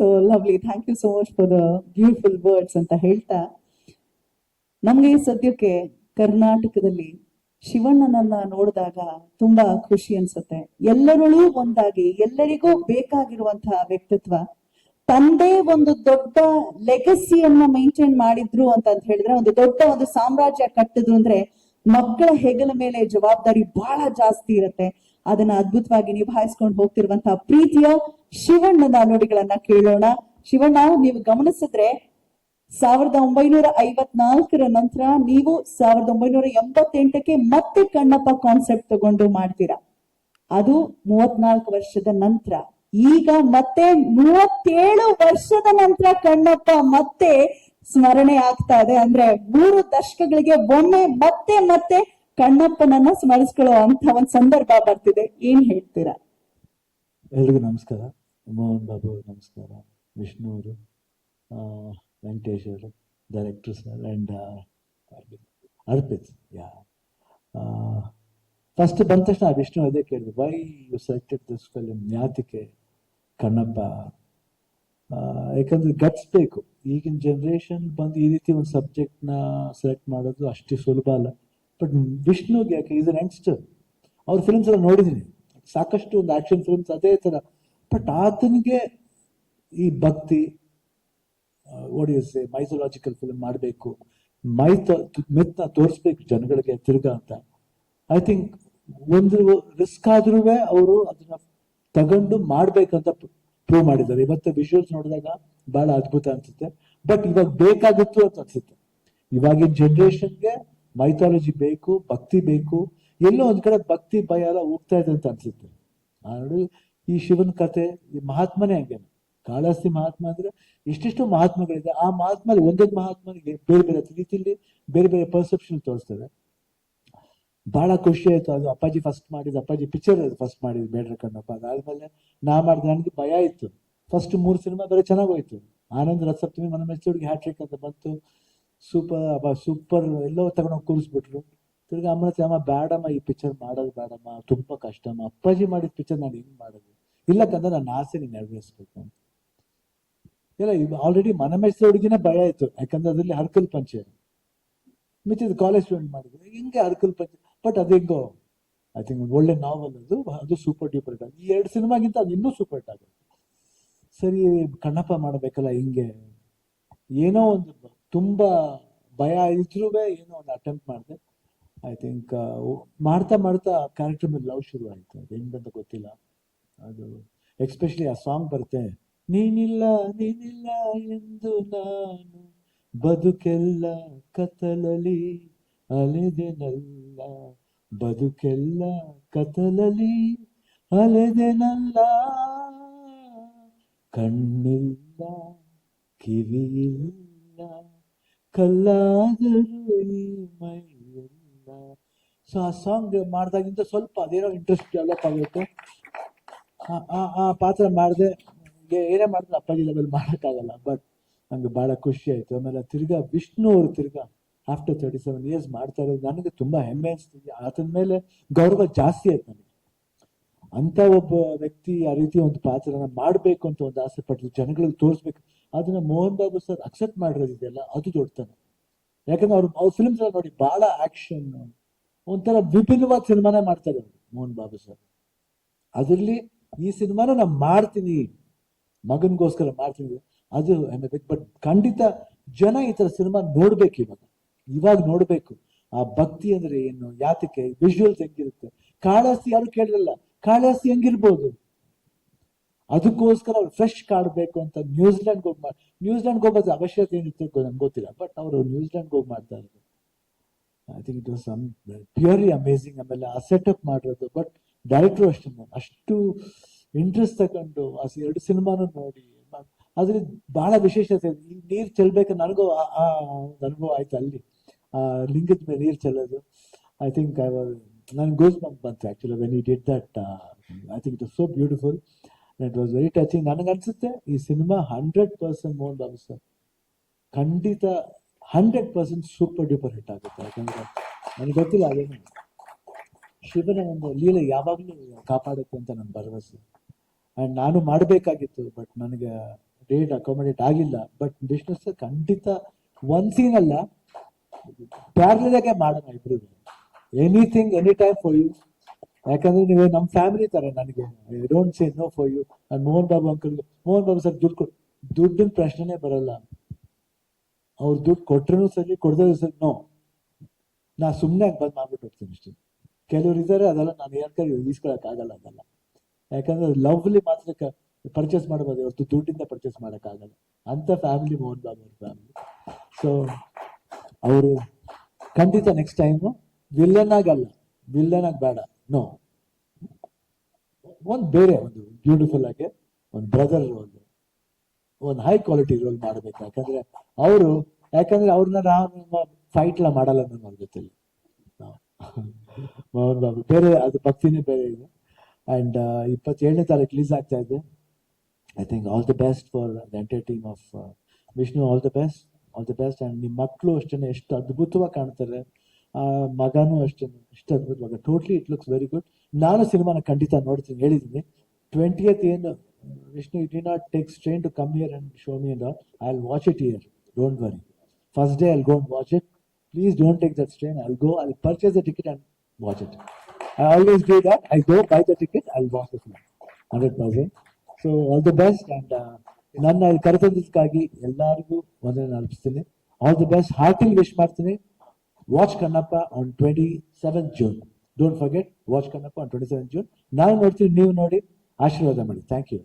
So lovely thank you so much for the beautiful words ಅಂತ ಹೇಳ್ತಾ. ನಮ್ಗೆ ಸದ್ಯಕ್ಕೆ ಕರ್ನಾಟಕದಲ್ಲಿ ಶಿವಣ್ಣನನ್ನ ನೋಡಿದಾಗ ತುಂಬಾ ಖುಷಿ ಅನ್ಸುತ್ತೆ. ಎಲ್ಲರಲ್ಲೂ ಒಂದಾಗಿ, ಎಲ್ಲರಿಗೂ ಬೇಕಾಗಿರುವಂತಹ ವ್ಯಕ್ತಿತ್ವ, ತಂದೆ ಒಂದು ದೊಡ್ಡ ಲೆಗಸಿಯನ್ನ ಮೈಂಟೈನ್ ಮಾಡಿದ್ರು ಅಂತ ಅಂತ ಹೇಳಿದ್ರೆ, ಒಂದು ದೊಡ್ಡ ಒಂದು ಸಾಮ್ರಾಜ್ಯ ಕಟ್ಟಿದ್ರು ಅಂದ್ರೆ ಮಕ್ಕಳ ಹೆಗಲ ಮೇಲೆ ಜವಾಬ್ದಾರಿ ಬಹಳ ಜಾಸ್ತಿ ಇರುತ್ತೆ. ಅದನ್ನ ಅದ್ಭುತವಾಗಿ ನಿಭಾಯಿಸ್ಕೊಂಡು ಹೋಗ್ತಿರುವಂತಹ ಪ್ರೀತಿಯ ಶಿವಣ್ಣನ ನುಡಿಗಳನ್ನ ಕೇಳೋಣ. ಶಿವಣ್ಣ, ನೀವು ಗಮನಿಸಿದ್ರೆ ಸಾವಿರದ ಒಂಬೈನೂರ ಐವತ್ನಾಲ್ಕರ ನಂತರ ನೀವು ಸಾವಿರದ ಒಂಬೈನೂರ ಎಂಬತ್ತೆಂಟಕ್ಕೆ ಮತ್ತೆ ಕಣ್ಣಪ್ಪ ಕಾನ್ಸೆಪ್ಟ್ ತಗೊಂಡು ಮಾಡ್ತೀರಾ. ಅದು ಮೂವತ್ನಾಲ್ಕು ವರ್ಷದ ನಂತರ. ಈಗ ಮತ್ತೆ ಮೂವತ್ತೇಳು ವರ್ಷದ ನಂತರ ಕಣ್ಣಪ್ಪ ಮತ್ತೆ ಸ್ಮರಣೆ ಆಗ್ತಾ ಇದೆ. ಅಂದ್ರೆ ಮೂರು ದಶಕಗಳಿಗೆ ಒಮ್ಮೆ ಮತ್ತೆ ಮತ್ತೆ ಕಣ್ಣಪ್ಪನನ್ನ ಸ್ಮರಿಸ್ಕೊಳ್ಳೋ ಅಂತ ಒಂದ್ ಸಂದರ್ಭ ಬರ್ತಿದೆ. ಏನ್ ಹೇಳ್ತೀರಾ? ಎಲ್ರಿಗೂ ನಮಸ್ಕಾರ. ಮೋಹನ್ ಬಾಬು ನಮಸ್ಕಾರ. ವಿಷ್ಣು ಅವರು ವೆಂಕಟೇಶ್ ಅವರು director sir and Arpit, yeah. First ಬಂದ ತಕ್ಷಣ ವಿಷ್ಣು ಅದೇ ಕೇಳಿದ್ರು why you selected this film ಯಾತಿಕೆ Kannappa? ಯಾಕಂದ್ರೆ ಗಟ್ಸ್ ಬೇಕು. ಈಗಿನ ಜನ್ರೇಷನ್ ಬಂದು ಈ ರೀತಿ ಒಂದು ಸಬ್ಜೆಕ್ಟ್ನ ಸೆಲೆಕ್ಟ್ ಮಾಡೋದು ಅಷ್ಟು ಸುಲಭ ಅಲ್ಲ. ಬಟ್ ವಿಷ್ಣುಗೆ ಯಾಕೆ ಈಸ್ ಅನ್ ಯಂಗ್ಸ್ಟರ್ ಅವ್ರ ಫಿಲ್ಮ್ಸ್ ಎಲ್ಲ ನೋಡಿದ್ದೀನಿ ಸಾಕಷ್ಟು ಒಂದು ಆಕ್ಷನ್ ಫಿಲ್ಮ್ಸ್ ಅದೇ ಥರ. ಬಟ್ ಆತನಿಗೆ ಈ ಭಕ್ತಿ ಓಡಿಯಸ್ಸೆ ಮೈಥೊಲಾಜಿಕಲ್ ಫಿಲ್ಮ್ ಮಾಡಬೇಕು. ಮೈಥ ಮಿತ್ನ ತೋರಿಸ್ಬೇಕು ಜನಗಳಿಗೆ ತಿರ್ಗಾ ಅಂತ. ಐ ಥಿಂಕ್ ಒಂದು ರಿಸ್ಕ್ ಆದ್ರೂ ಅವರು ಅದನ್ನ ತಗೊಂಡು ಮಾಡ್ಬೇಕಂತ ಪ್ರೂವ್ ಮಾಡಿದ್ದಾರೆ. ಇವತ್ತು ವಿಜುವಲ್ಸ್ ನೋಡಿದಾಗ ಬಹಳ ಅದ್ಭುತ ಅನ್ಸುತ್ತೆ. ಬಟ್ ಇವಾಗ ಬೇಕಾಗಿತ್ತು ಅಂತ ಅನ್ಸುತ್ತೆ. ಇವಾಗಿನ ಜನರೇಷನ್ಗೆ ಮೈಥಾಲಜಿ ಬೇಕು, ಭಕ್ತಿ ಬೇಕು, ಎಲ್ಲೋ ಒಂದ್ ಕಡೆ ಭಕ್ತಿ, ಭಯ ಎಲ್ಲ ಹೋಗ್ತಾ ಇದೆ ಅಂತ ಅನ್ಸುತ್ತೆ. ನೋಡಿ ಈ ಶಿವನ ಕತೆ, ಈ ಮಹಾತ್ಮನೇ ಹಂಗೆ ಕಾಳಹಸ್ತಿ ಮಹಾತ್ಮ ಅಂದ್ರೆ ಇಷ್ಟಿಷ್ಟು ಮಹಾತ್ಮಗಳಿದೆ. ಆ ಮಹಾತ್ಮ ಒಂದೊಂದು ಮಹಾತ್ಮನಿಗೆ ಬೇರೆ ಬೇರೆ ರೀತಿಯಲ್ಲಿ ಬೇರೆ ಬೇರೆ ಪರ್ಸೆಪ್ಷನ್ ತೋರಿಸ್ತದೆ ಬಹಳ ಖುಷಿ ಆಯ್ತು ಅದು ಅಪ್ಪಾಜಿ ಫಸ್ಟ್ ಮಾಡಿದ ಅಪ್ಪಾಜಿ ಪಿಕ್ಚರ್ ಫಸ್ಟ್ ಮಾಡಿದ್ ಬೇಡ್ರ ಕಣ್ಣಪ್ಪ. ಅದಾದ್ಮೇಲೆ ನಾ ಮಾಡಿದ, ನನಗೆ ಭಯ ಇತ್ತು ಫಸ್ಟ್ ಮೂರು ಸಿನಿಮಾ ಬೇರೆ ಚೆನ್ನಾಗಿ ಹೋಯ್ತು. ಆನಂದ್ ರಥಸಪ್ತಮಿ ಮನ ಮೆಚ್ಚೋಡಿಗೆ ಹ್ಯಾಟ್ರಿಕ್ ಅಂತ ಬಂತು. Super super. ಎಲ್ಲೋ ತಗೊಂಡೋಗಿ ಕೂರಿಸ್ಬಿಟ್ರು. ತಿರ್ಗಿ ಅಮ್ಮ ಅಮ್ಮ ಬೇಡಮ್ಮ ಈ ಪಿಕ್ಚರ್ ಮಾಡೋದು ಬೇಡಮ್ಮ ತುಂಬಾ ಕಷ್ಟಮ್ಮ. ಅಪ್ಪಾಜಿ ಮಾಡಿದ ಪಿಕ್ಚರ್ ನಾನು ಹಿಂಗ್ ಮಾಡೋದು? ಇಲ್ಲ ಕಂದ್ರೆ ನನ್ನ ಆಸೆ ನೀನು ನೆರವೇರಿಸ್ಬೇಕು ಅಂತ. ಇಲ್ಲ ಆಲ್ರೆಡಿ ಮನ ಮೆಚ್ಚೋಡಿಗೆನೆ ಭಯ ಆಯ್ತು. ಯಾಕಂದ್ರೆ ಅದರಲ್ಲಿ ಹರ್ಕಲ್ ಪಂಚೆ. ಮಿಚ್ಚಿದ ಕಾಲೇಜ್ ಸ್ಟೂಡೆಂಟ್ ಮಾಡಿದ್ರು ಹಿಂಗೆ ಹರ್ಕಲ್ ಪಂಚೆ? ಬಟ್ ಅದು ಹೆಂಗೋ? ಐ ಥಿಂಕ್ ಒಳ್ಳೆ ನಾವೆಲ್ ಅದು. ಅದು ಸೂಪರ್ ಡೂಪರ್ ಹಿಟ್ ಈ ಎರಡು ಸಿನಿಮಾಗಿಂತ ಅದು ಇನ್ನೂ ಸೂಪರ್ ಹಿಟ್ ಸರಿ, ಕಣ್ಣಪ್ಪ ಮಾಡಬೇಕಲ್ಲ, ಹಿಂಗೆ. ಏನೋ ಒಂದು ತುಂಬಾ ಭಯ ಇದ್ರೂ ಏನೋ ಒಂದು ಅಟೆಂಪ್ಟ್ ಮಾಡಿದೆ. ಐ ಥಿಂಕ್ ಮಾಡ್ತಾ ಮಾಡ್ತಾ ಕ್ಯಾರೆಕ್ಟರ್ ಮೇಲೆ ಲವ್ ಶುರು ಆಯ್ತು ಅದು ಹೆಂಗಂತ ಗೊತ್ತಿಲ್ಲ. ಅದು ಎಕ್ಸ್ಪೆಷಲಿ ಆ ಸಾಂಗ್ ಬರುತ್ತೆ, ನೀನಿಲ್ಲ ನೀನಿಲ್ಲ ಎಂದು ನಾನು ಬದುಕೆಲ್ಲ ಕತ್ತಲಲಿ ಅಲೆದೆನಲ್ಲ. ಬದುಕೆಲ್ಲ ಕತ್ತಲಲಿ ಅಲೆದೆನಲ್ಲ. ಕಣ್ಣಿಲ್ಲ, ಕಿವಿಯಿಲ್ಲ. ಕಲ್ಲಾದರೂ ಈ ಸೊ ಆ ಸಾಂಗ್ ಮಾಡ್ದಾಗಿಂದ ಸ್ವಲ್ಪ ಅದೇನೋ ಇಂಟ್ರೆಸ್ಟ್ ಡೆವಲಪ್ ಆಗುತ್ತೆ. ಆ- ಪಾತ್ರ ಮಾಡಿದೆ ಏನೇ ಮಾಡಿದ್ರೆ ಅಪ್ಪಾಜಿ ಲೆವೆಲ್ ಮಾಡೋಕ್ಕಾಗಲ್ಲ ಬಟ್ ನಂಗೆ ಬಹಳ ಖುಷಿ ಆಯ್ತು. ಆಮೇಲೆ ತಿರ್ಗಾ ವಿಷ್ಣು ಅವರು ತಿರ್ಗಾ ಆಫ್ಟರ್ ತರ್ಟಿ ಸೆವೆನ್ ಇಯರ್ಸ್ ಮಾಡ್ತಾ ಇರೋದು ನನಗೆ ತುಂಬಾ ಹೆಮ್ಮೆ ಅನಿಸ್ತಿದೆ. ಆತನ ಮೇಲೆ ಗೌರವ ಜಾಸ್ತಿ ಆಯ್ತು ನನಗೆ. ಅಂತ ಒಬ್ಬ ವ್ಯಕ್ತಿ ಆ ರೀತಿ ಒಂದು ಪಾತ್ರನ ಮಾಡಬೇಕು ಅಂತ ಒಂದು ಆಸೆ ಪಟ್ಟು ಜನಗಳಿಗೆ ತೋರಿಸ್ಬೇಕು. ಅದನ್ನ ಮೋಹನ್ ಬಾಬು ಸರ್ ಅಕ್ಸೆಪ್ಟ್ ಮಾಡಿರೋದಿದೆಯಲ್ಲ ಅದು ದೊಡ್ಡತನ. ಯಾಕಂದ್ರೆ ಅವ್ರು ಅವ್ರ ಫಿಲ್ಮ್ಸ್ ನೋಡಿ ಬಹಳ ಆಕ್ಷನ್ ಒಂಥರ ವಿಭಿನ್ನವಾದ ಸಿನಿಮಾನೇ ಮಾಡ್ತಾರೆ ಅವರು ಮೋಹನ್ ಬಾಬು ಸರ್. ಅದರಲ್ಲಿ ಈ ಸಿನಿಮಾನ ನಾನು ಮಾಡ್ತೀನಿ, ಮಗನಿಗೋಸ್ಕರ ಮಾಡ್ತೀನಿ. ಅದು ಬಟ್ ಖಂಡಿತ ಜನ ಈ ತರ ಸಿನಿಮಾ ನೋಡ್ಬೇಕು ಇವಾಗ. ಇವಾಗ ನೋಡ್ಬೇಕು. ಆ ಭಕ್ತಿ ಅಂದ್ರೆ ಏನು, ಯಾತಕ್ಕೆ ವಿಜುವಲ್ಸ್ ಹೆಂಗಿರುತ್ತೆ? ಕಾಳಾಸ್ತಿ ಯಾರು ಕೇಳಿರಲ್ಲ? ಕಾಳಾಸ್ತಿ ಹೆಂಗಿರ್ಬೋದು? ಅದಕ್ಕೋಸ್ಕರ ಅವ್ರು ಫ್ರೆಶ್ ಕಾಡಬೇಕು ಅಂತ ನ್ಯೂಜಿಲೆಂಡ್ ಹೋಗಿ ಮಾಡಿ ನ್ಯೂಜಿಲೆಂಡ್ ಹೋಗೋದು ಅವಶ್ಯಕತೆ ಏನಿತ್ತು ನಂಗೆ ಗೊತ್ತಿಲ್ಲ. ಬಟ್ ಅವರು ನ್ಯೂಜಿಲೆಂಡ್ ಹೋಗಿ ಮಾಡ್ತಾ ಇದ್ರು. I think it was purely amazing ಆಮೇಲೆ ಆ ಸೆಟಪ್ ಮಾಡಿರೋದು. ಬಟ್ ಡೈರೆಕ್ಟ್ರು ಅಷ್ಟೇ ಅಷ್ಟು ಇಂಟ್ರೆಸ್ಟ್ ತಗೊಂಡು ಆ ಎರಡು ಸಿನಿಮಾನು ನೋಡಿ. ಅದ್ರಲ್ಲಿ ಬಹಳ ವಿಶೇಷತೆ ನೀರು ಚೆಲ್ಬೇಕು? ನನಗೂ ಆ- ಆ ಒಂದು ಅನುಭವ ಆಯ್ತು ಅಲ್ಲಿ. ಆ ಲಿಂಗದ ಮೇಲೆ ನೀರು ಚೆಲ್ಲೋದು. ಐ ಥಿಂಕ್ ಐ ವಾಸ್ ನನ್ಗೆ ಗೋಸ್ ಬಂತು actually when it did that I think it was so beautiful it was very touching ನನಗೆ ಅನ್ಸುತ್ತೆ ಈ cinema hundred percent Mohan Babu sir ಖಂಡಿತ hundred percent super duper hit ಆಗುತ್ತೆ. ಯಾಕಂದ್ರೆ ನನಗೆ ಗೊತ್ತಿಲ್ಲ, ಅದೇನು. ಶಿವನ ಒಂದು ಲೀಲೆ ಯಾವಾಗಲೂ ಕಾಪಾಡುತ್ತೆ ಅಂತ ನನ್ನ ಭರವಸೆ. ಅಂಡ್ ನಾನು ಮಾಡಬೇಕಾಗಿತ್ತು ಬಟ್ ನನಗೆ ಡೇಟ್ ಅಕಾಮಿಡೇಟ್ ಆಗಿಲ್ಲ. ಬಟ್ ಸರ್ ಖಂಡಿತ ಒನ್ ಸೀನ್ ಅಲ್ಲ ಪ್ಯಾರ್ಲಾಗೆ ಮಾಡೋಣ ಇಬ್ಬರು anything any time for you ಯಾಕಂದ್ರೆ ನೀವು ನಮ್ಮ ಫ್ಯಾಮಿಲಿ ತರ ನನಗೆ. I don't say no for you ನಾನು ಮೋಹನ್ ಬಾಬು ಅಂಕಲ್ ಮೋಹನ್ ಬಾಬು ಸರ್ ದುಡ್ಡು ಕೊಡ್ ದುಡ್ಡಿನ ಪ್ರಶ್ನೆನೇ ಬರಲ್ಲ. ಅವ್ರು ದುಡ್ಡು ಕೊಟ್ರೂ ಸರಿ ಕೊಡದೇ ಸರಿ ನೋ ನಾ ಸುಮ್ಮನೆ ಬಂದು ಮಾಡ್ಬಿಟ್ಟು ಹೋಗ್ತೀನಿ ಅಷ್ಟೇ. ಕೆಲವ್ರು ಇದ್ದಾರೆ ಅದೆಲ್ಲ ನಾನು ಯಾಕೆ ಈಸ್ಕೊಳಕ್ ಆಗಲ್ಲ ಅದೆಲ್ಲ. ಯಾಕಂದ್ರೆ ಲವ್ಲಿ ಮಾತ್ರ ಪರ್ಚೇಸ್ ಮಾಡಬಹುದು ಹೊರತು ದುಡ್ಡಿಂದ ಪರ್ಚೇಸ್ ಮಾಡಕ್ ಆಗಲ್ಲ. ಅಂತ ಫ್ಯಾಮಿಲಿ ಮೋಹನ್ ಬಾಬು ಅವ್ರ ಫ್ಯಾಮಿಲಿ ಸೊ ಅವರು ಖಂಡಿತ ನೆಕ್ಸ್ಟ್ ಟೈಮು ವಿಲ್ಲನ್ ಆಗಲ್ಲ. ವಿಲ್ಲನ್ ಆಗಿ ಬೇಡ. ನೋ ಒಂದು ಬೇರೆ ಒಂದು ಬ್ಯೂಟಿಫುಲ್ ಆಗಿ ಒಂದು ಬ್ರದರ್ ರೋಲ್ ಒಂದು ಹೈ ಕ್ವಾಲಿಟಿ ರೋಲ್ ಮಾಡಬೇಕು. ಯಾಕಂದ್ರೆ ಅವರು, ಯಾಕಂದ್ರೆ ಅವ್ರನ್ನ ನಾವು ಫೈಟ್ ಎಲ್ಲ ಮಾಡಲ್ಲ ಅನ್ನೋ ಅವ್ರ ಜೊತೆಲಿ ಬಾಬು ಬೇರೆ, ಅದು ಭಕ್ತಿನೇ ಬೇರೆ ಇದೆ. ಅಂಡ್ ಇಪ್ಪತ್ತೇಳನೇ ತಾರೀಕು ರಿಲೀಸ್ ಆಗ್ತಾ ಇದೆ. I think all the best for the entire team of Vishnu all the best all the best and ನಿಮ್ಮ ಮಕ್ಕಳು ಅಷ್ಟೇ ಎಷ್ಟು ಅದ್ಭುತವಾಗಿ ಕಾಣ್ತಾರೆ. ಆ, ಮಗನೂ ಅಷ್ಟೇ, ಇಷ್ಟ ಮಗ totally it looks very good ನಾನು ಸಿನಿಮಾನ ಖಂಡಿತ ನೋಡ್ತೀನಿ, ಹೇಳಿದ್ದೀನಿ. ಟ್ವೆಂಟಿಯತ್ ಏನು, Vishnu it did not take strain to come here and show me and I will watch it here don't worry first day I'll go and watch it please don't take that strain I'll go I purchase the ticket and watch it I always do that I go buy the ticket I watch it hundred percent so all the best and ನನ್ನ ಕರೆತಂದಿದ್ದಕ್ಕಾಗಿ ಎಲ್ಲರಿಗೂ ವಂದನೆ ಅರ್ಪಿಸ್ತೀನಿ. All the best hearty wish ಮಾಡ್ತೀನಿ. Watch Kannappa on twenty seven June don't forget watch Kannappa on twenty seven June ನಾವು ನೋಡ್ತೀವಿ, ನೀವು ನೋಡಿ. ಆಶೀರ್ವಾದ ಮಾಡಿ. Thank you